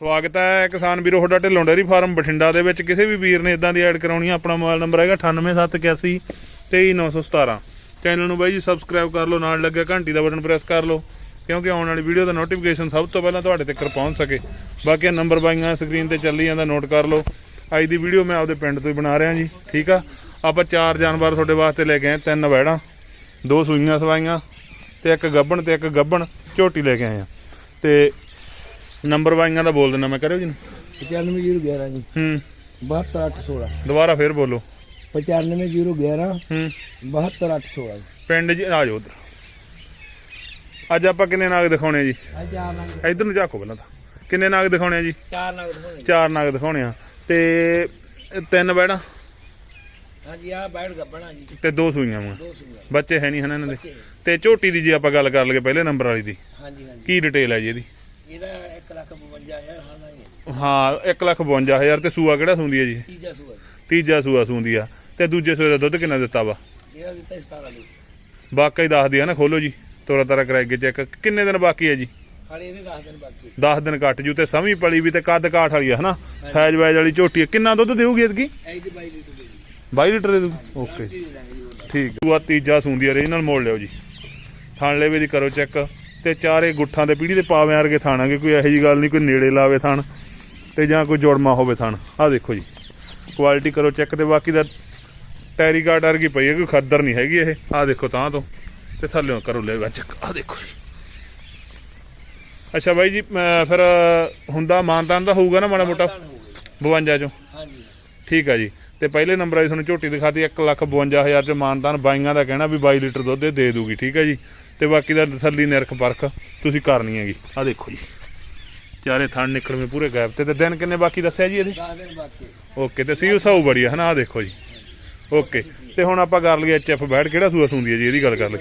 ਸਵਾਗਤ ਹੈ ਕਿਸਾਨ ਵੀਰੋ, ਤੁਹਾਡਾ ਢਿੱਲੋਂ ਡੇਅਰੀ ਫਾਰਮ ਬਠਿੰਡਾ ਦੇ ਵਿੱਚ। ਕਿਸੇ ਵੀ ਵੀਰ ਨੇ ਇਦਾਂ ਦੀ ਐਡ ਕਰਾਉਣੀ ਆ, ਆਪਣਾ ਮੋਬਾਈਲ ਨੰਬਰ ਹੈਗਾ 98781 23917 ਚੈਨਲ ਨੂੰ ਬਾਈ ਜੀ ਸਬਸਕ੍ਰਾਈਬ ਕਰ ਲਓ, ਨਾਲ ਲੱਗਿਆ ਘੰਟੀ ਦਾ ਬਟਨ ਪ੍ਰੈਸ ਕਰ ਲਓ, ਕਿਉਂਕਿ ਆਉਣ ਵਾਲੀ ਵੀਡੀਓ ਦਾ ਨੋਟੀਫਿਕੇਸ਼ਨ ਸਭ ਤੋਂ ਪਹਿਲਾਂ ਤੁਹਾਡੇ ਤੱਕ ਪਹੁੰਚ ਸਕੇ। ਬਾਕੀ ਨੰਬਰ ਬਾਈਆਂ ਸਕਰੀਨ ਤੇ ਚੱਲੀ ਜਾਂਦਾ ਨੋਟ ਕਰ ਲਓ। ਅੱਜ ਦੀ ਵੀਡੀਓ ਮੈਂ ਆਪਦੇ ਪਿੰਡ ਤੋਂ ਹੀ ਬਣਾ ਰਿਹਾ ਜੀ, ਠੀਕ ਆ? ਆਪਾਂ ਚਾਰ ਜਾਨਵਰ ਤੁਹਾਡੇ ਵਾਸਤੇ ਲੈ ਕੇ ਆਏ, ਤਿੰਨ ਵੈੜਾਂ ਦੋ ਸੂਈਆਂ ਸਵਾਈਆਂ ਤੇ ਇੱਕ ਗੱਬਣ ਤੇ ਇੱਕ ਗੱਬਣ ਝੋਟੀ ਲੈ ਕੇ ਆਏ ਆ। ਤੇ ਨੰਬਰ ਵਾਈਆਂ ਦਾ ਬੋਲ ਦਿੰਦਾ ਮੈਂ ਕਰਿਓ ਜੀ 95011 ਜੀ। ਹੂੰ। 72816 ਦੁਬਾਰਾ ਫੇਰ ਬੋਲੋ। 95011 ਹੂੰ। 72816 ਪਿੰਡ ਜੀ ਆ ਜਾਓ ਉਧਰ। ਅੱਜ ਆਪਾਂ ਕਿੰਨੇ ਨਾਗ ਦਿਖਾਉਣੇ ਆ ਜੀ? ਆ ਚਾਰ ਨੰਗ ਇਧਰ ਨੂੰ ਝਾਕੋ ਪਹਿਲਾਂ ਤਾਂ। ਕਿੰਨੇ ਨਾਗ ਦਿਖਾਉਣੇ ਆ ਜੀ? ਚਾਰ ਨੰਗ ਹੋਣੇ ਚਾਰ ਨਾਗ ਦਿਖਾਉਣੇ ਆ। ਤੇ ਤਿੰਨ ਬੈੜਾਂ? ਹਾਂਜੀ ਆ ਬੈਠ ਗੱਬਣਾ ਜੀ। ਤੇ ਦੋ ਸੂਈਆਂ ਵਾ। ਬੱਚੇ ਹੈ ਨਹੀਂ ਹਨ ਇਹਨਾਂ ਦੇ। ਤੇ ਝੋਟੀ ਦੀ ਜੇ ਆਪਾਂ ਗੱਲ ਕਰ ਲਈਏ ਪਹਿਲੇ ਨੰਬਰ ਵਾਲੀ ਦੀ। ਹਾਂਜੀ ਹਾਂਜੀ। ਕੀ ਡਿਟੇਲ ਹੈ ਜੀ ਇਹਦੀ? ਇਹਦਾ 1 ਲੱਖ 52000 ਹਾਂ ਨਹੀਂ ਹਾਂ। 152000 ਤੇ ਸੂਆ ਕਿਹੜਾ ਸੂੰਦੀ ਹੈ ਜੀ? ਤੀਜਾ ਸੂਆ। ਤੀਜਾ ਸੂਆ ਸੂੰਦੀ ਆ। ਤੇ ਦੂਜੇ ਸੂਏ ਦਾ ਦੁੱਧ ਕਿੰਨਾ ਦਿੱਤਾ ਵਾ? ਇਹਦਾ ਦਿੱਤਾ 17 ਲਈ ਵਾਕਈ ਦੱਸਦੀ ਆ ਨਾ ਖੋਲੋ ਜੀ। ਤੋਰਾ ਤਾਰਾ ਕਰਾਏ ਕੇ ਚੈੱਕ ਕਿੰਨੇ ਦਿਨ ਬਾਕੀ ਹੈ ਜੀ? ਹਾਲੇ ਇਹਦੇ 10 ਦਿਨ ਬਾਕੀ 10 ਦਿਨ ਕੱਟ ਜੂ ਤੇ ਸਮੀ ਪਲੀ ਵੀ ਤੇ ਕੱਦ ਕਾਠ ਵਾਲੀ ਆ ਹਨਾ? ਸਾਈਜ਼ ਵਾਈਜ਼ ਵਾਲੀ ਝੋਟੀ ਕਿੰਨਾ ਦੁੱਧ ਦੇਊਗੀ ਇਤਕੀ? ਐ ਦੀ 22 ਲੀਟਰ ਦੇ ਜੀ 22 ਲੀਟਰ ਦੇ ਦੂ ਓਕੇ। ਠੀਕ। ਸੂਆ ਤੀਜਾ ਸੂੰਦੀ ਆ ਰੇ ਨਾਲ ਮੋੜ ਲਿਓ ਜੀ। ਥਣ ਲੈਵੇ ਦੀ ਕਰੋ ਚੈੱਕ ਤੇ ਚਾਰੇ ਗੁੱਠਾਂ ਦੇ ਪੀੜੀ ਦੇ ਪਾਵੇਂ ਵਰਗੇ ਥਾਣਾਂਗੇ ਕੋਈ ਇਹੋ ਜੀ ਗੱਲ ਨਹੀਂ ਕੋਈ ਨੇੜੇ ਲਾਵੇ ਥਣ ਤੇ ਜਾਂ ਕੋਈ ਜੋੜਮਾ ਹੋਵੇ ਥਣ। ਆ ਦੇਖੋ ਜੀ ਕੁਆਲਿਟੀ ਕਰੋ ਚੈੱਕ ਤੇ ਬਾਕੀ ਦਾ ਟੈਰੀ ਕਾਰਡ ਵਰਗੀ ਪਈ ਹੈ ਕੋਈ ਖੱਦਰ ਨਹੀਂ ਹੈਗੀ ਇਹ। ਆ ਦੇਖੋ ਤਾਂ ਤੋਂ ਤੇ ਥੱਲੇੋਂ ਕਰੋ ਲੈ ਚੈੱਕ ਆ ਦੇਖੋ ਜੀ। ਅੱਛਾ ਬਾਈ ਜੀ ਫਿਰ ਹੁੰਦਾ ਮਾਨਤਾਨ ਦਾ ਹੋਊਗਾ ਨਾ ਮਾੜਾ ਮੋਟਾ? ਧੰਨ ਹੋ ਗਈ 52 ਚੋਂ? ਹਾਂਜੀ। ਠੀਕ ਆ ਜੀ। ਤੇ ਪਹਿਲੇ ਨੰਬਰ ਆਈ ਤੁਹਾਨੂੰ ਝੋਟੀ ਦਿਖਾਤੀ 152000 ਚ ਮਾਨਤਾਨ ਬਾਈਆਂ ਦਾ ਕਹਿਣਾ ਵੀ 22 ਲੀਟਰ ਦੁੱਧ ਦੇ ਦੂਗੀ ਠੀਕ ਹੈ ਜੀ। ਤੇ ਬਾਕੀ ਦਾ ਤਸੱਲੀ ਨਿਰਖ ਪਰਖ ਤੁਸੀਂ ਕਰਨੀ ਹੈਗੀ। ਆ ਦੇਖੋ ਜੀ। ਚਾਰੇ ਥਣ ਨਿਕਲਵੇਂ ਪੂਰੇ ਗੈਪ ਤੇ ਤੇ ਦਿਨ ਕਿੰਨੇ ਬਾਕੀ ਦੱਸਿਆ ਜੀ ਇਹਦੇ? 10 ਦਿਨ ਬਾਕੀ। ਓਕੇ ਤੇ ਸੀਲ ਸਾਊ ਬੜੀ ਆ ਹਨਾ? ਆ ਦੇਖੋ ਜੀ। ਓਕੇ ਤੇ ਹੁਣ ਆਪਾਂ ਕਰ ਲਈਏ ਐਚਐਫ ਬੈਠ ਕਿਹੜਾ ਸੂਆ ਸੂੰਦੀ ਹੈ ਜੀ? ਇਹਦੀ ਗੱਲ ਕਰ ਲਈ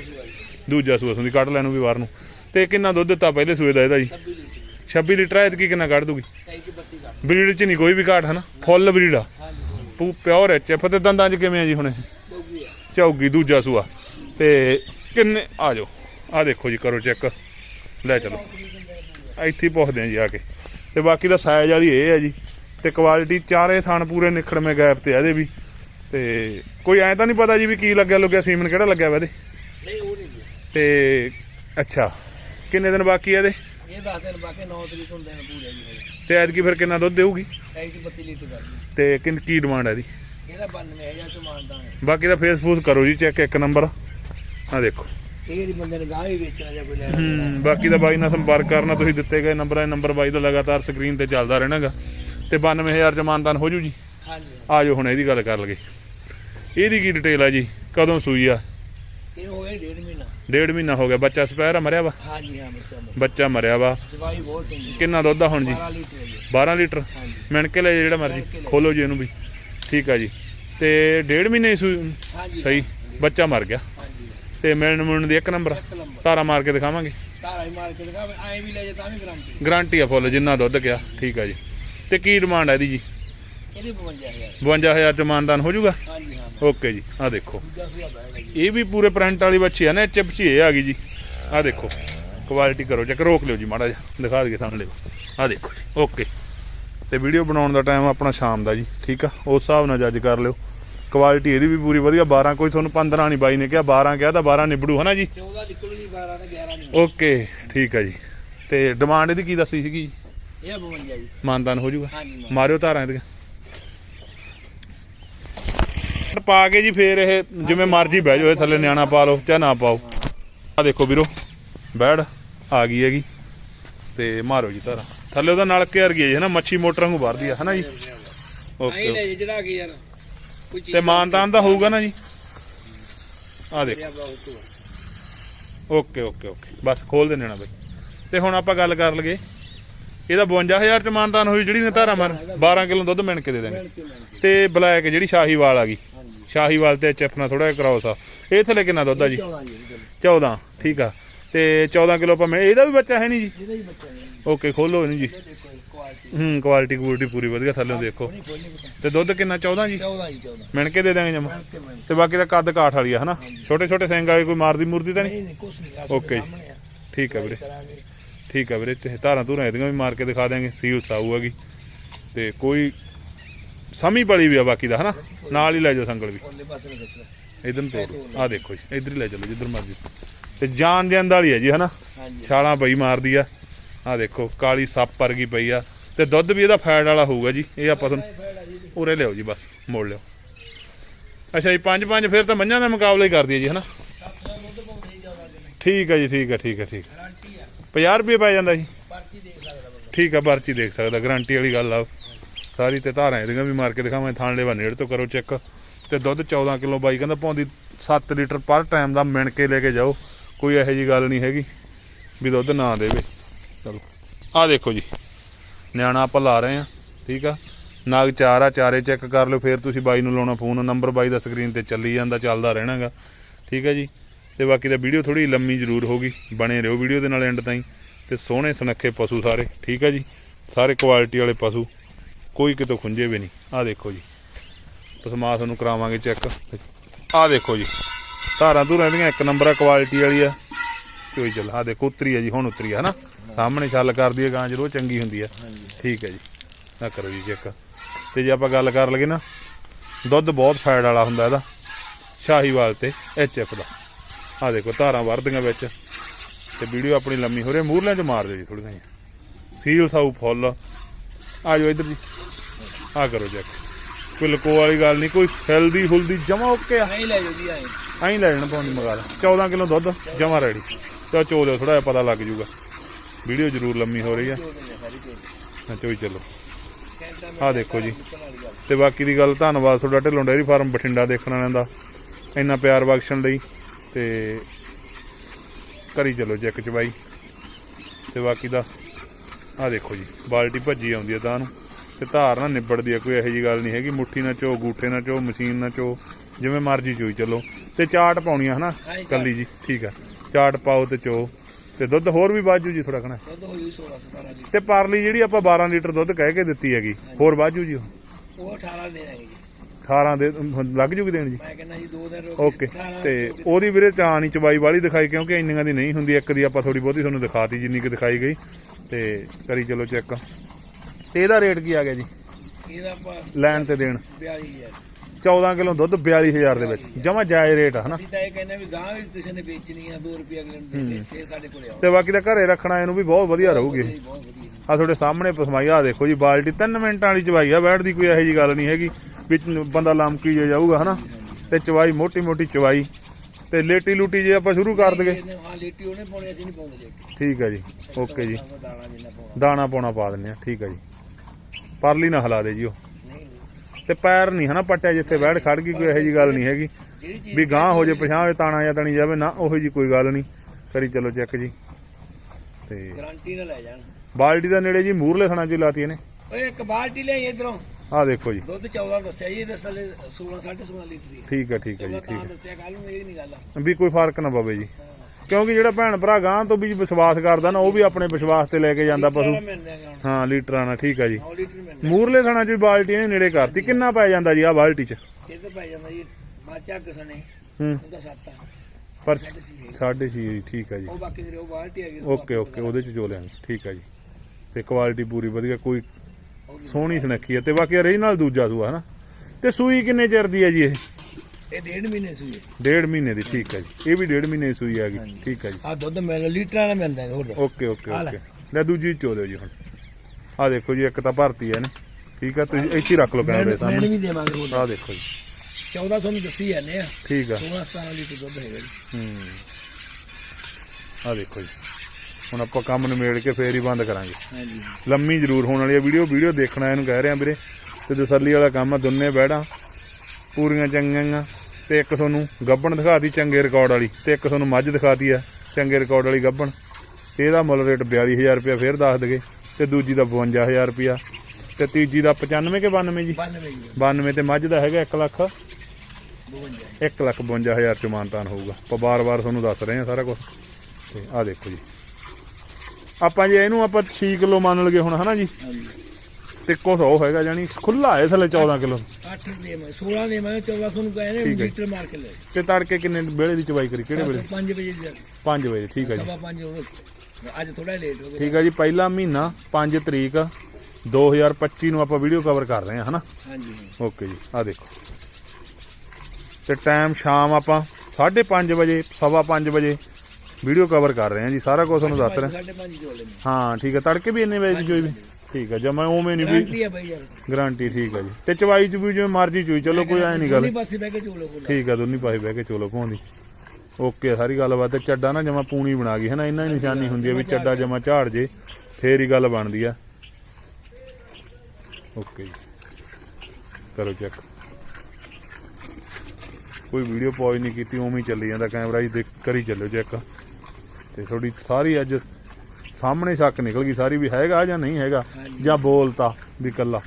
ਦੂਜਾ ਸੂਆ ਸੂੰਦੀ ਕੱਢ ਲੈਣ ਵੀ ਵਾਰ ਨੂੰ। ਤੇ ਕਿੰਨਾ ਦੁੱਧ ਦਿੱਤਾ ਪਹਿਲੇ ਸੂਏ ਦਾ ਇਹਦਾ ਜੀ? 26 ਲੀਟਰ 26 ਲੀਟਰ ਐਤ ਕੀ ਕਿੰਨਾ ਕੱਢ ਦੂਗੀ? ਐ ਦੀ 32 ਦਾ ਬਰੀਡ ਚ ਨਹੀਂ ਕੋਈ ਵੀ ਘਾਟ ਹਨਾ? ਫੁੱਲ ਬਰੀਡ ਆ। ਪੂ ਪਿਓਰ ਐਚਐਫ ਤੇ ਦੰਦਾਂ ਚ ਕਿਵੇਂ ਆ ਜੀ ਹੁਣ ਇਹ? ਆ ਚੌਗੀ ਦੂਜਾ ਸੂਆ। ਤੇ ਕਿੰਨੇ ਆ ਜਾਓ। ਆ ਦੇਖੋ ਜੀ ਕਰੋ ਚੈੱਕ। ਲੈ ਚਲੋ। ਇੱਥੇ ਹੀ ਪੁੱਛਦੇ ਆ ਜੀ ਆ ਕੇ। ਤੇ ਬਾਕੀ ਦਾ ਸਾਈਜ਼ ਵਾਲੀ ਇਹ ਹੈ ਜੀ। ਤੇ ਕੁਆਲਿਟੀ ਚਾਰੇ ਥਣ ਪੂਰੇ ਨਿਖੜਵੇਂ ਗੈਪ ਤੇ ਆ ਇਹਦੇ ਵੀ। ਤੇ ਕੋਈ ਐਂ ਤਾਂ ਨਹੀਂ ਪਤਾ ਜੀ ਵੀ ਕੀ ਲੱਗਿਆ ਲੱਗਿਆ ਸੀਮਨ ਕਿਹੜਾ ਲੱਗਿਆ ਵਾ ਇਹਦੇ? ਨਹੀਂ ਉਹ ਨਹੀਂ ਤੇ ਅੱਛਾ। ਕਿੰਨੇ ਦਿਨ ਬਾਕੀ ਆ ਇਹਦੇ? ਇਹ 10 ਦਿਨ ਬਾਕੀ 9 ਤਰੀਕ ਨੂੰ ਦਿਨ ਪੂਰੇ ਜੀ ਹੋਏ ਤੇ ਐਤਕੀ ਫਿਰ ਕਿੰਨਾ ਦੁੱਧ ਦੇਊਗੀ? ਦੀ 32 ਲੀਟਰ ਕਰ ਜੀ। ਤੇ ਕਿੰਨ ਕੀ ਡਿਮਾਂਡ ਹੈ ਇਹਦੀ? ਇਹਦਾ 92000 ਤੋਂ ਮਾਨਦਾ ਹੈ। ਬਾਕੀ ਦਾ ਫੇਸਬੁੱਕ ਕਰੋ ਜੀ ਚੈੱਕ ਇੱਕ ਨੰਬਰ ਆ ਦੇਖੋ। ਇਹ ਦੀ ਬੰਦੇ ਨੇ ਗਾਂ ਵੀ ਵੇਚਣਾ ਜਾਂ ਕੋਈ ਲੈਣਾ ਹੂੰ ਬਾਕੀ ਦਾ ਬਾਈ ਨਾਲ ਸੰਪਰਕ ਕਰਨਾ ਤੁਸੀਂ ਦਿੱਤੇ ਗਏ ਨੰਬਰ ਹੈ ਨੰਬਰ ਬਾਈ ਦਾ ਲਗਾਤਾਰ ਸਕਰੀਨ ਤੇ ਚੱਲਦਾ ਰਹਿਣਾਗਾ। ਤੇ 92000 ਚ ਮਾਨਦਾਨ ਹੋ ਜੂ ਜੀ? ਹਾਂਜੀ ਆ ਜਾਓ ਹੁਣ ਇਹਦੀ ਗੱਲ ਕਰ ਲਗੇ ਇਹਦੀ ਕੀ ਡਿਟੇਲ ਆ ਜੀ? ਕਦੋਂ ਸੂਈ ਆ? ਇਹ ਹੋ ਗਿਆ ਡੇਢ ਮਹੀਨਾ। ਡੇਢ ਮਹੀਨਾ ਹੋ ਗਿਆ ਬੱਚਾ ਸਪੈਰ ਮਰਿਆ ਵਾ? ਹਾਂਜੀ ਹਾਂ ਬੱਚਾ ਮੇਰਾ ਬੱਚਾ ਮਰਿਆ ਵਾ। ਦਵਾਈ ਬਹੁਤ ਚੰਗੀ ਕਿੰਨਾ ਦੁੱਧ ਆ ਹੁਣ ਜੀ? 12 ਲੀਟਰ ਹੈ ਜੀ। 12 ਲੀਟਰ? ਹਾਂਜੀ। ਮਿਣ ਕੇ ਲੈ ਜਾਓ ਜਿਹੜਾ ਮਿਣ ਕੇ ਮਰਜ਼ੀ ਲੈ। ਖੋਲੋ ਜੀ ਇਹਨੂੰ ਵੀ। ਠੀਕ ਆ ਜੀ। ਤੇ ਡੇਢ ਮਹੀਨੇ ਹੀ ਸੂਈ ਹਾਂਜੀ। ਸਹੀ ਬੱਚਾ ਮਰ ਗਿਆ। ਹਾਂਜੀ। ਤੇ ਮਿਲਣ ਮੁਲਣ ਦੀ ਇੱਕ ਨੰਬਰ? ਇੱਕ ਨੰਬਰ। ਧਾਰਾ ਮਾਰ ਕੇ ਦਿਖਾਵਾਂਗੇ। ਤਾਰਾ ਹੀ ਮਾਰ ਕੇ ਦਿਖਾ ਐ ਵੀ ਲੈ ਜਾ ਤਾਂ ਵੀ ਗਰੰਟੀ ਗਾਰੰਟੀ ਆ ਫੁੱਲ ਜਿੰਨਾ ਦੁੱਧ ਗਿਆ। ਠੀਕ ਆ ਜੀ। ਤੇ ਕੀ ਡਿਮਾਂਡ ਆ ਇਹਦੀ ਜੀ? ਇਹਦੀ 52000 52000 ਚ ਮਾਨਦਾਨ ਹੋ ਜਾਊਗਾ? ਹਾਂਜੀ ਹਾਂ ਓਕੇ ਜੀ ਆ ਦੇਖੋ। ਦੂਜਾ ਸੂਆ ਬੈਠਾ ਜੀ। ਇਹ ਵੀ ਪੂਰੇ ਪ੍ਰਿੰਟ ਵਾਲੀ ਬੱਚੀ ਆ ਨਾ ਚਿਪ ਚ ਇਹ ਆ ਗਈ ਜੀ। ਆ ਦੇਖੋ ਕੁਆਲਿਟੀ ਕਰੋ ਚੈੱਕ ਰੋਕ ਲਿਓ ਜੀ ਮਾੜਾ ਜਿਹਾ। ਦਿਖਾ ਦਈਏ ਤੁਹਾਨੂੰ ਲਿਓ ਆ ਦੇਖੋ ਜੀ ਓਕੇ। ਤੇ ਵੀਡੀਓ ਬਣਾਉਣ ਦਾ ਟਾਈਮ ਆਪਣਾ ਸ਼ਾਮ ਦਾ ਜੀ ਠੀਕ ਆ? ਉਸ ਹਿਸਾਬ ਨਾਲ ਜੱਜ ਕਰ ਲਿਓ। ਕੁਆਲਿਟੀ ਇਹਦੀ ਵੀ ਪੂਰੀ ਵਧੀਆ 12 ਕੋਈ ਤੁਹਾਨੂੰ 15 ਨਹੀਂ ਬਾਈ ਨੇ ਕਿਹਾ 12 ਕਿਹਾ ਤਾਂ 12 ਨਿਬੜੂ ਹਨਾ ਜੀ? 14 ਨਿਕਲੂਗੀ 12 ਤੇ 11 ਨਹੀਂ ਓਕੇ ਠੀਕ ਆ ਜੀ। ਤੇ ਡਿਮਾਂਡ ਇਹਦੀ ਕੀ ਦੱਸੀ ਸੀਗੀ ਇਹ 52 ਜੀ। ਮਾਨਦਾਨ ਹੋ ਜਾਊਗਾ? ਮਾਰਿਓ ਧਾਰਾਂ ਇਹਦੀਆਂ। ਪਾ ਕੇ ਜੀ ਫੇਰ ਇਹ ਜਿਵੇਂ ਮਰਜ਼ੀ ਬਹਿ ਜਾਓ ਇਹ ਥੱਲੇ ਨਿਆਣਾ ਪਾ ਲਓ ਚਾਹ ਨਾ ਪਾਓ। ਆ ਦੇਖੋ ਵੀਰੋ ਬੈੜ ਆ ਗਈ ਹੈਗੀ ਤੇ ਮਾਰੋ ਜੀ ਧਾਰਾਂ। ਥੱਲੇ ਉਹਦਾ ਨਲਕੇ ਵਰਗੀ ਹੈ ਜੀ ਹਨਾ? ਮੱਛੀ ਮੋਟਰ ਵਾਂਗੂ ਭਰਦੀ ਆ ਹਨਾ ਜੀ? ਓਕੇ ਲੈ ਜੇ ਚੜਾ ਕੇ ਯਾਰ ਤੇ ਮਾਨਦਾਨ ਦਾ ਹੋਊਗਾ ਨਾ ਜੀ? ਆ ਦੇਖੋ। Okay okay okay. ਬਸ ਖੋਲ ਦੇ ਦੇਣਾ ਬਈ। ਤੇ ਹੁਣ ਆਪਾਂ ਗੱਲ ਕਰ ਲਗੇ ਇਹਦਾ 52000 ਚ ਮਾਨਦਾਨ ਹੋਈ ਜਿਹੜੀ ਨੇ ਧਾਰਾ ਮਾਰ 12 ਕਿਲੋ ਦੁੱਧ ਮਿਣ ਕੇ ਦੇ ਦੇਣਗੇ ਤੇ ਬਲੈਕ ਜਿਹੜੀ ਸ਼ਾਹੀਵਾਲ ਆ ਗਈ। ਸ਼ਾਹੀਵਾਲ ਤੇ ਐਚਐਫ ਨਾਲ ਥੋੜਾ ਜਿਹਾ ਕ੍ਰਾਸ ਆ। ਇਹ ਥੱਲੇ ਕਿੰਨਾ ਦੁੱਧ ਆ ਜੀ? 14 ਜੀ ਇਹਦੇ ਕੋਲ। 14 ਠੀਕ ਆ। ਤੇ 14 ਕਿਲੋ ਆਪਾਂ ਇਹਦਾ ਵੀ ਬੱਚਾ ਹੈ ਨਹੀਂ ਜੀ? ਇਹਦਾ ਹੀ ਬੱਚਾ ਹੈ। ਓਕੇ ਖੋਲੋ ਇਹਨੂੰ ਜੀ। ਹੂੰ ਕੁਆਲਿਟੀ ਕੁਆਲਿਟੀ ਪੂਰੀ ਵਧੀਆ ਥੱਲੇ ਦੇਖੋ। ਤੇ ਦੁੱਧ ਕਿੰਨਾ 14 ਜੀ? 14 ਜੀ 14 ਮਿਣ ਕੇ ਦੇ ਦਾਂਗੇ ਜਮਾ। ਤੇ ਬਾਕੀ ਦਾ ਕੱਦ ਕਾਠ ਵਾਲੀ ਆ ਹਨਾ? ਛੋਟੇ ਛੋਟੇ ਸਿੰਘ ਆਏ ਕੋਈ ਮਾਰਦੀ ਮੂਰਦੀ ਤਾਂ ਨਹੀਂ ਨਹੀਂ? ਨਹੀਂ ਕੁਛ ਨਹੀਂ ਆ ਓਕੇ ਜੀ। ਆ। ਠੀਕ ਆ ਵੀਰੇ। ਠੀਕ ਆ ਵੀਰੇ ਤੇ ਧਾਰਾਂ ਧੂਰਾਂ ਇਹਦੀਆਂ ਵੀ ਮਾਰ ਕੇ ਦਿਖਾ ਦਿਆਂਗੇ ਸੀਲ ਸਾਊ ਹੈਗੀ ਤੇ ਕੋਈ ਸਮੀ ਬਲੀ ਵੀ ਆ ਬਾਕੀ ਦਾ ਹਨਾ? ਨਾਲ ਹੀ ਲੈ ਜਾਓ ਸੰਗਲ ਵੀ। ਇਧਰ ਨੂੰ ਤੋੜ ਆ ਦੇਖੋ ਜੀ ਇਧਰ ਹੀ ਲੈ ਚੱਲੋ ਜਿੱਧਰ ਮਰਜ਼ੀ। ਤੇ ਜਾਨ ਜੰਦ ਵਾਲੀ ਹੈ ਜੀ ਹਨਾ? ਛਾਲਾਂ ਪਈ ਮਾਰਦੀ ਆ। ਆ ਦੇਖੋ ਕਾਲੀ ਸੱਪ ਵਰਗੀ ਪਈ ਆ। ਤੇ ਦੁੱਧ ਵੀ ਇਹਦਾ ਫੈਟ ਵਾਲਾ ਹੋਊਗਾ ਜੀ ਇਹ ਆਪਾਂ ਤੁਹਾਨੂੰ ਉਰੇ ਲਿਆਓ ਜੀ ਬਸ ਮੋੜ ਲਿਓ ਅੱਛਾ ਜੀ ਪੰਜ ਪੰਜ ਫਿਰ ਤਾਂ ਮੰਝਾਂ ਦਾ ਮੁਕਾਬਲਾ ਹੀ ਕਰਦੀ ਹੈ ਜੀ ਹਨਾ ਠੀਕ ਹੈ ਜੀ ਠੀਕ ਹੈ ਠੀਕ ਹੈ ਠੀਕ ਹੈ ਗਾਰੰਟੀ ਆ। 50 ਰੁਪਏ ਪੈ ਜਾਂਦਾ ਜੀ। ਪਰਚੀ ਦੇਖ ਸਕਦਾ ਬੰਦਾ। ਠੀਕ ਆ ਪਰਚੀ ਦੇਖ ਸਕਦਾ ਗਾਰੰਟੀ ਵਾਲੀ ਗੱਲ ਆ ਸਾਰੀ ਤੇ ਧਾਰਾਂ ਇਹਦੀਆਂ ਵੀ ਮਾਰ ਕੇ ਦਿਖਾਵਾਂ ਥਾਣ ਲੈਵਾ ਨੇੜ ਤੋਂ ਕਰੋ ਚੈੱਕ। ਤੇ ਦੁੱਧ 14 ਕਿਲੋ ਬਾਈ, ਕਹਿੰਦਾ ਪਾਉਂਦੀ 7 ਲੀਟਰ ਪਰ ਟਾਈਮ ਦਾ ਮਿਣ ਕੇ ਲੈ ਕੇ ਜਾਓ, ਕੋਈ ਇਹੋ ਜੀ ਗੱਲ ਨਹੀਂ ਹੈਗੀ, ਵੀ ਦੁੱਧ ਨਾ ਦੇਵੇ। ਚਲੋ ਆ ਦੇਖੋ ਜੀ, ਨਿਆਣਾ ਆਪਾਂ ਲਾ ਰਹੇ ਆ ਠੀਕ ਆ? ਨਾਗ ਚਾਰ ਆ, ਚਾਰੇ ਚੈੱਕ ਕਰ ਲਿਓ, ਫਿਰ ਤੁਸੀਂ ਬਾਈ ਨੂੰ ਲਾਉਣਾ ਫੋਨ, ਨੰਬਰ ਬਾਈ ਦਾ ਸਕਰੀਨ ਤੇ ਚੱਲੀ ਜਾਂਦਾ, ਚੱਲਦਾ ਰਹਿਣਾਗਾ, ਠੀਕ ਹੈ ਜੀ? ਤੇ ਬਾਕੀ ਤਾਂ ਵੀਡੀਓ ਥੋੜੀ ਲੰਮੀ ਜ਼ਰੂਰ ਹੋਗੀ ਬਣੇ ਰਹੋ ਵੀਡੀਓ ਦੇ ਨਾਲ ਐਂਡ ਤਾਈਂ, ਤੇ ਸੋਹਣੇ ਸੁਨੱਖੇ ਪਸ਼ੂ ਸਾਰੇ, ਠੀਕ ਹੈ ਜੀ? ਸਾਰੇ ਕੁਆਲਿਟੀ ਵਾਲੇ ਪਸ਼ੂ। ਕੋਈ ਕਿਤੋਂ ਖੁੰਝੇ ਵੀ ਨਹੀਂ। ਆਹ ਦੇਖੋ ਜੀ। ਪਸਮਾ ਤੁਹਾਨੂੰ ਕਰਾਵਾਂਗੇ ਚੈੱਕ ਆਹ ਦੇਖੋ ਜੀ। ਧਾਰਾਂ ਧੂਰਾਂ ਦੀਆਂ ਇੱਕ ਨੰਬਰ ਆ ਕੁਆਲਿਟੀ ਵਾਲੀ ਆ। ਕੋਈ ਚੱਲ, ਆਹ ਦੇਖੋ, ਉਤਰੀ ਆ ਜੀ, ਹੁਣ ਉਤਰੀ ਆ, ਹਨਾ? ਸਾਹਮਣੇ ਛੱਲ ਕਰਦੀ ਹੈ ਗਾਂ, ਜਦੋਂ ਚੰਗੀ ਹੁੰਦੀ ਆ। ਠੀਕ ਹੈ ਜੀ। ਨਾ ਕਰੋ ਜੀ ਚੈੱਕ ਤੇ ਜੇ ਆਪਾਂ ਗੱਲ ਕਰ ਲਗੇ ਨਾ, ਦੁੱਧ ਬਹੁਤ ਫੈਟ ਵਾਲਾ ਹੁੰਦਾ ਇਹਦਾ, ਸ਼ਾਹੀਵਾਲ ਤੇ ਐਚਐਫ ਦਾ। ਆ ਦੇਖੋ, ਧਾਰਾਂ ਵਰਦੀਆਂ ਵਿੱਚ। ਤੇ ਵੀਡੀਓ ਆਪਣੀ ਲੰਮੀ ਹੋ ਰਹੀ ਹੈ ਮੂਰਲਿਆਂ ਚ ਮਾਰ ਦਿਓ ਜੀ ਥੋੜ੍ਹੀਆਂ ਜਿਹੀਆਂ ਸੀਲ ਸਾਊ ਫੁੱਲ। ਆ ਜਾਓ ਇੱਧਰ ਜੀ। ਆ ਕਰੋ ਚੈੱਕ ਕੋਈ ਲਕੋ ਵਾਲੀ ਗੱਲ ਨਹੀਂ ਕੋਈ ਹੈਲਦੀ ਹੁਲਦੀ ਜਮਾ ਓਕੇ ਆ। ਨਹੀਂ ਲੈ ਜਾਓ ਜੀ ਆਏ। ਐਂ ਲੈ ਜਾਣਾ ਪਾਉਣੀ ਮਗਾ 14 ਕਿਲੋ ਦੁੱਧ ਜਮਾ ਰੈਡੀ ਤੇ ਚੋ ਦਿਓ ਥੋੜਾ ਜਿਹਾ ਪਤਾ ਲੱਗ ਜੂਗਾ ਵੀਡੀਓ ਜ਼ਰੂਰ ਲੰਮੀ ਹੋ ਰਹੀ ਆ। ਹਾਂ ਚੋਈ ਚੱਲੋ। ਆ ਦੇਖੋ ਜੀ। ਤੇ ਬਾਕੀ ਦੀ ਗੱਲ ਧੰਨਵਾਦ ਤੁਹਾਡਾ। ਢਿੱਲੋਂ ਡੇਅਰੀ ਫਾਰਮ ਬਠਿੰਡਾ ਦੇਖਣ ਵਾਲਿਆਂ ਦਾ। ਇੰਨਾ ਪਿਆਰ ਬਖਸ਼ਣ ਲਈ। ਤੇ ਕਰੀ ਚੱਲੋ ਚੈੱਕ ਚਵਾਈ ਤੇ ਬਾਕੀ ਦਾ ਆ ਦੇਖੋ ਜੀ ਬਾਲਟੀ ਭੱਜੀ ਆਉਂਦੀ ਆ ਤਾਂ ਨੂੰ। ਤੇ ਧਾਰ ਨਾਲ ਨਿਬੜਦੀ ਆ ਕੋਈ ਇਹੋ ਜੀ ਗੱਲ ਨਹੀਂ ਹੈਗੀ। ਮੁੱਠੀ ਨਾਲ ਚੋ ਗੂਠੇ ਨਾਲ ਚੋ ਮਸ਼ੀਨ ਨਾਲ ਚੋ ਜਿਵੇਂ ਮਰਜ਼ੀ ਚੋਈ ਚੱਲੋ। ਤੇ ਚਾਟ ਪਾਉਣੀਆਂ ਹਨਾ ਹਾਂਜੀ, ਚਾਟ। ਕੱਲੀ ਜੀ ਠੀਕ ਆ। ਚਾਟ ਪਾਓ ਤੇ ਚੋ। ਤੇ ਦੁੱਧ ਹੋਰ ਵੀ ਬਾਜੂ ਜੀ ਥੋੜਾ ਕਣਾ ਦੁੱਧ ਹੋ ਜੂ 16 17 ਜੀ। ਤੇ ਪਰਲੀ ਜਿਹੜੀ ਆਪਾਂ 12 ਲੀਟਰ ਦੁੱਧ ਕਹਿ ਕੇ ਦਿੱਤੀ ਹੈਗੀ ਹੋਰ ਬਾਜੂ ਜੀ ਉਹ? ਉਹ 18 ਦੇ ਜੀ 18 ਦੇ ਲੱਗ ਜੂਗੀ ਦੇਣ ਜੀ? ਮੈਂ ਕਹਿੰਦਾ ਜੀ ਦੋ ਦਿਨ ਰੁਕ ਓਕੇ। ਤੇ ਉਹਦੀ ਵੀਰੇ ਚਾਂ ਨਹੀਂ ਚਬਾਈ ਵਾਲੀ ਦਿਖਾਈ ਕਿਉਂਕਿ ਇੰਨੀਆਂ ਦੀ ਨਹੀਂ ਹੁੰਦੀ ਇੱਕ ਦੀ ਆਪਾਂ ਥੋੜੀ ਬਹੁਤੀ ਤੁਹਾਨੂੰ ਦਿਖਾਤੀ ਜਿੰਨੀ ਕਿ ਦਿਖਾਈ ਗਈ। ਤੇ ਕਰੀ ਚਲੋ ਚੈੱਕ। ਤੇ ਇਹਦਾ ਰੇਟ ਕੀ ਆ ਗਿਆ ਜੀ? ਇਹਦਾ ਆਪਾਂ ਲੈਣ ਤੇ ਦੇਣ। 42000 14 ਕਿਲੋ ਦੁੱਧ 42000 ਦੇ ਵਿੱਚ। ਜਮਾ ਜਾਇਜ਼ ਰੇਟ ਆ ਹਨਾ? ਅਸੀਂ ਤਾਂ ਇਹ ਕਹਿੰਦੇ ਵੀ ਗਾਂ ਵੀ ਕਿਸੇ ਨੇ ਵੇਚਣੀ ਆ 2 ਰੁਪਏ ਅਗਲੇ ਨੂੰ ਦੇ ਦੇ ਫੇਰ ਸਾਡੇ ਕੋਲੇ ਆਓ। ਤੇ ਬਾਕੀ ਤਾਂ ਘਰੇ ਰੱਖਣਾ ਇਹਨੂੰ ਵੀ ਬਹੁਤ ਵਧੀਆ ਰਹੂਗੀ। ਆ ਤੁਹਾਡੇ ਸਾਹਮਣੇ ਪਸਮਾਈ ਆ ਦੇਖੋ ਜੀ ਬਾਲਟੀ। 3 ਮਿੰਟਾਂ ਵਾਲੀ ਚਵਾਈ ਆ ਬੈਠਦੀ ਕੋਈ ਇਹੋ ਜੀ ਗੱਲ ਨਹੀਂ ਹੈਗੀ। ਵਿੱਚ ਬੰਦਾ ਲੰਮਕੀ ਜੇ ਜਾਊਗਾ ਹਨਾ? ਤੇ ਚਵਾਈ ਮੋਟੀ ਮੋਟੀ ਚਵਾਈ। ਤੇ ਲੇਟੀ ਲੂਟੀ ਜੇ ਆਪਾਂ ਸ਼ੁਰੂ ਕਰ ਦਗੇ ਹਾਂ ਲੇਟੀ ਉਹਨੇ ਪਾਉਣੀ ਅਸੀਂ ਨਹੀਂ ਪਾਉਂਦੇ ਲੇਟੀ। ਠੀਕ ਹੈ ਜੀ ਓਕੇ ਜੀ। ਦਾਣਾ ਜਿੰਨਾ ਪਾਉਣਾ। ਦਾਣਾ ਪਾਉਣਾ ਪਾ ਦਿੰਨੇ ਆ ਠੀਕ ਹੈ ਜੀ। ਪਰਲੀ ਨਾ ਹਿਲਾ ਦੇ ਜੀ ਉਹ। ਤੇ ਪੈਰ ਨਹੀਂ ਹਨਾ ਪੱਟਿਆ ਜਿੱਥੇ ਬੈਠ ਖੜ ਗਈ ਕੋਈ ਇਹੋ ਜੀ ਗੱਲ ਨਹੀਂ ਹੈਗੀ। ਵੀ ਗਾਂ ਹੋ ਜੇ ਪਛਾਂ ਤਾਣਾ ਜਾਂ ਤਣੀ ਜਾਵੇ ਨਾ ਉਹੋ ਜੀ ਕੋਈ ਗੱਲ ਨਹੀਂ। ਕਰੀ ਚਲੋ ਚੈੱਕ ਜੀ। ਤੇ ਗਾਰੰਟੀ ਨਾਲ ਲੈ ਜਾਣ। ਬਾਲਟੀ ਦਾ ਨੇੜੇ ਜੀ ਮੂਰਲੇ ਥਣਾ ਚ ਲਾਤੀ ਇਹਨੇ। ਓਏ ਇੱਕ ਬਾਲਟੀ ਲੈ ਇਧਰੋਂ। ਆਹ ਦੇਖੋ ਜੀ। ਦੁੱਧ 14 ਦੱਸਿਆ ਜੀ ਇਹਦੇ ਥੱਲੇ 16 16.5 ਲੀਟਰ ਦੀ ਠੀਕ ਹੈ ਠੀਕ ਹੈ ਜੀ ਠੀਕ ਦੱਸਿਆ ਕੱਲ ਨੂੰ ਇਹ ਨਹੀਂ ਗੱਲ ਆ। ਹੈ ਵੀ ਕੋਈ ਫ਼ਰਕ ਨਾ ਪਵੇ ਜੀ। ਕਿਉਂਕਿ ਜਿਹੜਾ ਭੈਣ ਭਰਾ ਗਾਂ ਤੋਂ ਵੀ ਵਿਸ਼ਵਾਸ ਕਰਦਾ ਨਾ ਉਹ ਵੀ ਆਪਣੇ ਵਿਸ਼ਵਾਸ ਤੇ ਲੈ ਕੇ ਜਾਂਦਾ ਪਸ਼ੂ। ਆ ਹਾਂ ਲੀਟਰਾਂ ਨਾਲ ਠੀਕ ਹੈ ਜੀ। 9 ਲੀਟਰ ਮਿਲਦੇ ਮੂਰਲੇ ਥਣਾ ਚ ਬਾਲਟੀ ਇਹਨੇ ਨੇੜੇ ਕਰਤੀ। ਕਿੰਨਾ ਪੈ ਜਾਂਦਾ ਜੀ ਆਹ ਬਾਲਟੀ ਚ? ਇਹ ਤਾਂ ਪੈ ਜਾਂਦਾ ਜੀ ਮਾਚਾ ਕਿਸਨੇ ਹੂੰ। ਉਹਦਾ ਸੱਤ ਆ। ਪਰ ਸਾਢੇ ਛੇ ਹੈ। ਸਾਢੇ ਛੇ ਜੀ ਠੀਕ ਹੈ ਜੀ। ਉਹ ਬਾਕੀ ਜਿਹੜੇ ਉਹ ਬਾਲਟੀ ਹੈਗੀ ਓਕੇ ਓਕੇ ਉਹਦੇ ਚ ਜੋ ਲਿਆਂਗੇ ਠੀਕ ਹੈ ਜੀ। ਤੇ ਕੁਆਲਿਟੀ ਪੂਰੀ ਵਧੀਆ ਕੋਈ ਸੋਹਣੀ ਸੁਨੱਖੀ ਹੈ ਤੇ ਬਾਕੀ ਰਹੀ ਨਾਲ ਦੂਜਾ ਸੂਆ ਹਨਾ? ਤੇ ਸੂਈ ਕਿੰਨੇ ਚਿਰ ਦੀ ਹੈ ਜੀ ਇਹ? ਇਹ ਡੇਢ ਮਹੀਨੇ ਸੂਏ ਡੇਢ ਮਹੀਨੇ ਦੀ ਠੀਕ ਹੈ ਜੀ। ਇਹ ਵੀ ਡੇਢ ਮਹੀਨੇ ਦੀ ਸੂਈ ਹੈਗੀ ਠੀਕ ਹੈ ਜੀ। ਆ ਦੁੱਧ ਮਿਲ ਲੀਟਰਾਂ ਨਾਲ ਮਿਲਦਾ ਹੋਰ। ਓਕੇ ਓਕੇ ਆ। ਓਕੇ। ਲੈ ਦੂਜੀ ਚੋ ਦਿਓ ਜੀ ਹੁਣ। ਆ ਦੇਖੋ ਜੀ ਇੱਕ ਤਾਂ ਭਰਤੀ ਹੈ ਨੇ ਠੀਕ ਹੈ ਤੁਸੀਂ ਇੱਥੇ ਹੀ ਰੱਖ ਲਓ ਕੈਮਰੇ ਸਾਹਮਣੇ। ਵੀ ਦੇਵਾਂਗੇ ਹੋਰ ਆ ਦੇਖੋ ਜੀ। 1400 ਨੂੰ ਦੱਸੀ ਜਾਂਦੇ ਆ। ਠੀਕ ਆ। 16 17 ਲੀਟਰ ਦੁੱਧ ਹੈਗਾ ਜੀ। ਹੂੰ। ਆ ਦੇਖੋ ਜੀ। ਹੁਣ ਆਪਾਂ ਕੰਮ ਨਿਮੇੜ ਕੇ ਫੇਰ ਹੀ ਬੰਦ ਕਰਾਂਗੇ। ਹਾਂਜੀ। ਲੰਮੀ ਜ਼ਰੂਰ ਹੋਣ ਵਾਲੀ ਹੈ ਵੀਡੀਓ ਵੀਡੀਓ ਦੇਖਣਾ ਇਹਨੂੰ ਕਹਿ ਰਿਹਾ ਵੀਰੇ। ਤੇ ਤਸੱਲੀ ਵਾਲਾ ਕੰਮ ਆ ਦੁੰਨੇ ਬੈੜਾਂ ਪੂਰੀਆਂ ਚੰਗੀਆਂ। ਤੇ ਇੱਕ ਤੁਹਾਨੂੰ ਗੱਬਣ ਦਿਖਾਤੀ ਚੰਗੇ ਰਿਕਾਰਡ ਵਾਲੀ ਤੇ ਇੱਕ ਤੁਹਾਨੂੰ ਮੱਝ ਦਿਖਾਤੀ ਆ ਚੰਗੇ ਰਿਕਾਰਡ ਵਾਲੀ ਗੱਬਣ। ਇਹਦਾ ਮੁੱਲ ਰੇਟ 42000 ਰੁਪਇਆ ਫੇਰ ਦੱਸ ਦਗੇ। ਤੇ ਦੂਜੀ ਦਾ 52000 ਰੁਪਇਆ। ਤੇ ਤੀਜੀ ਦਾ 95 ਕੇ 92 ਜੀ? 92 ਜੀ। 92 ਤੇ ਮੱਝ ਦਾ ਹੈਗਾ 1 ਲੱਖ। 52 1 ਲੱਖ 52000 ਚ ਮਾਨਤਾਨ ਹੋਊਗਾ। ਆਪਾਂ ਬਾਰ-ਬਾਰ ਤੁਹਾਨੂੰ ਦੱਸ ਰਹੇ ਹਾਂ ਸਾਰਾ ਕੁਝ ਤੇ ਆਹ ਦੇਖੋ ਜੀ। ਆਪਾਂ ਜੇ ਇਹਨੂੰ ਆਪਾਂ 6 ਕਿਲੋ ਮੰਨ ਲਗੇ ਹੁਣ ਹਨਾ ਜੀ? ਤੇ ਕੁਛ ਉਹ ਹੈਗਾ ਜਾਨੀ ਖੁੱਲਾ ਹੈ ਥੱਲੇ 14 ਕਿਲੋ। 8 ਦੇ ਮੈਂ 16 ਦੇ ਮੈਂ 1400 ਨੂੰ ਕਹੇ ਨੇ ਠੀਕ ਹੈ। ਲੀਟਰ ਮਾਰ ਕੇ ਲੈ ਤੇ ਤੜਕੇ ਕਿੰਨੇ ਵੇਲੇ ਦੀ ਚਵਾਈ ਕਰੀ? ਕਿਹੜੇ ਵੇਲੇ? 5 ਵਜੇ ਦੀ 5 ਵਜੇ ਠੀਕ ਹੈ ਜੀ। ਸਵਾ 5 ਉਹ ਅੱਜ ਥੋੜਾ ਲੇਟ ਹੋ ਗਿਆ। ਠੀਕ ਆ ਜੀ ਪਹਿਲਾ ਮਹੀਨਾ 5 ਤਰੀਕ 2025 ਨੂੰ ਆਪਾਂ ਵੀਡੀਓ ਕਵਰ ਕਰ ਰਹੇ ਹਾਂ ਹਨਾ? ਹਾਂਜੀ ਹਾਂ। ਓਕੇ ਜੀ ਆ ਦੇਖੋ। ਤੇ ਟਾਈਮ ਸ਼ਾਮ ਆਪਾਂ 5:30 ਵਜੇ ਸਵਾ 5 ਵਜੇ ਵੀਡੀਓ ਕਵਰ ਕਰ ਰਹੇ ਹਾਂ ਜੀ ਸਾਰਾ ਕੁਝ ਤੁਹਾਨੂੰ ਦੱਸ ਰਹੇ। ਹਾਂ ਠੀਕ ਹੈ। ਤੜਕੇ ਵੀ ਇੰਨੇ ਵਜੇ ਚੋਈ ਵੀ ਠੀਕ ਹੈ ਜਮਾ ਉਵੇਂ ਨਹੀਂ ਵੀ ਗਾਰੰਟੀ ਆ ਬਾਈ ਯਾਰ। ਗਾਰੰਟੀ ਠੀਕ ਹੈ ਜੀ। ਤੇ ਚਵਾਈ ਚ ਵੀ ਜਿਵੇਂ ਮਰਜ਼ੀ ਚੋਈ ਚਲੋ ਕੋਈ ਐ ਨਹੀਂ ਗੱਲ। ਨਹੀਂ ਪਾਸੇ ਬਹਿ ਕੇ ਚੋਲੋ ਕੋਲ ਠੀਕ ਹੈ ਦੋਨੀ ਪਾਸੇ ਬਹਿ ਕੇ ਚਲੋ ਭੌਂਦੀ ਓਕੇ ਸਾਰੀ ਗੱਲਬਾਤ ਤੇ ਚੱਡਾ ਨਾ ਜਮਾ ਪੂਣੀ ਬਣਾ ਗਈ ਹੈ ਨਾ ਇੰਨਾ ਹੀ ਨਿਸ਼ਾਨੀ ਹੁੰਦੀ ਹੈ ਵੀ ਚੱਡਾ ਜਮਾ ਝਾੜ ਜੇ ਫੇਰ ਹੀ ਗੱਲ ਬਣਦੀ ਆ। ਓਕੇ ਜੀ। ਕਰੋ ਚੈੱਕ। ਕੋਈ ਵੀਡੀਓ ਪੌਜ ਨਹੀਂ ਕੀਤੀ ਉਵੇਂ ਹੀ ਚੱਲੀ ਜਾਂਦਾ ਕੈਮਰਾ ਜੀ ਦੇਖ ਕਰੀ ਚੱਲਿਓ ਚੈੱਕ। ਤੇ ਥੋੜੀ ਸਾਰੀ ਅੱਜ ਸਾਹਮਣੇ ਸ਼ੱਕ ਨਿਕਲ ਗਈ ਸਾਰੀ ਵੀ ਹੈਗਾ ਜਾਂ ਨਹੀਂ ਹੈਗਾ। ਜਾਂ ਬੋਲਤਾ ਵੀ ਕੱਲਾ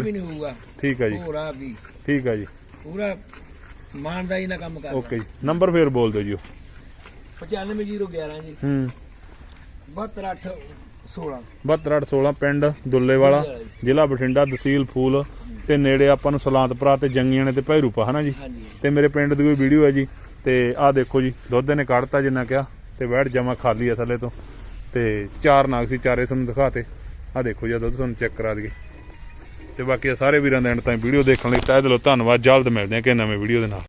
ਵੀ ਨਹੀਂ ਹੋਊਗਾ। ਠੀਕ ਹੈ ਜੀ। ਹੋਰਾ ਵੀ। ਠੀਕ ਹੈ ਜੀ। ਪੂਰਾ ਇਮਾਨਦਾਰੀ ਨਾਲ ਕੰਮ ਕਰਨਾ। ਓਕੇ ਜੀ। ਨੰਬਰ ਫੇਰ ਬੋਲ ਦਿਓ ਜੀ ਉਹ। 95011 ਜੀ। ਹੂੰ। 728 16 7216 ਪਿੰਡ ਦੁੱਲੇਵਾਲਾ ਜ਼ਿਲ੍ਹਾ ਬਠਿੰਡਾ ਤਹਿਸੀਲ ਫੂਲ ਤੇ ਨੇੜੇ ਆਪਾਂ ਨੂੰ ਸਲਾਂਤਪੁਰਾ ਤੇ ਜੰਗੀਆਂ ਨੇ ਤੇ ਭੈਰੂਪਾ ਹਨਾ ਜੀ? ਤੇ ਮੇਰੇ ਪਿੰਡ ਦੀ ਕੋਈ ਵੀਡੀਓ ਹੈ ਜੀ ਤੇ ਆਹ ਦੇਖੋ ਜੀ, ਦੁੱਧ ਨੇ ਕੱਢਤਾ ਜਿੰਨਾ ਕਿਹਾ ਤੇ ਵੈੜ ਜਮਾ ਖਾਲੀ ਆ ਥੱਲੇ ਤੋਂ। ਤੇ ਚਾਰ ਨਾਗ ਸੀ, ਚਾਰੇ ਤੁਹਾਨੂੰ ਦਿਖਾਤੇ। ਆਹ ਦੇਖੋ ਜੀ, ਆਹ ਦੁੱਧ ਤੁਹਾਨੂੰ ਚੈੱਕ ਕਰਾ ਦਈਏ। ਤੇ ਬਾਕੀ ਆਹ ਸਾਰੇ ਵੀਰਾਂ ਦੇ ਐਂਡ ਤਾਈਂ ਵੀਡੀਓ ਦੇਖਣ ਲਈ ਤਹਿ ਦਿਲੋਂ ਧੰਨਵਾਦ। ਜਲਦ ਮਿਲਦੇ ਹਾਂ ਕਿ ਨਵੇਂ ਵੀਡੀਓ ਦੇ ਨਾਲ।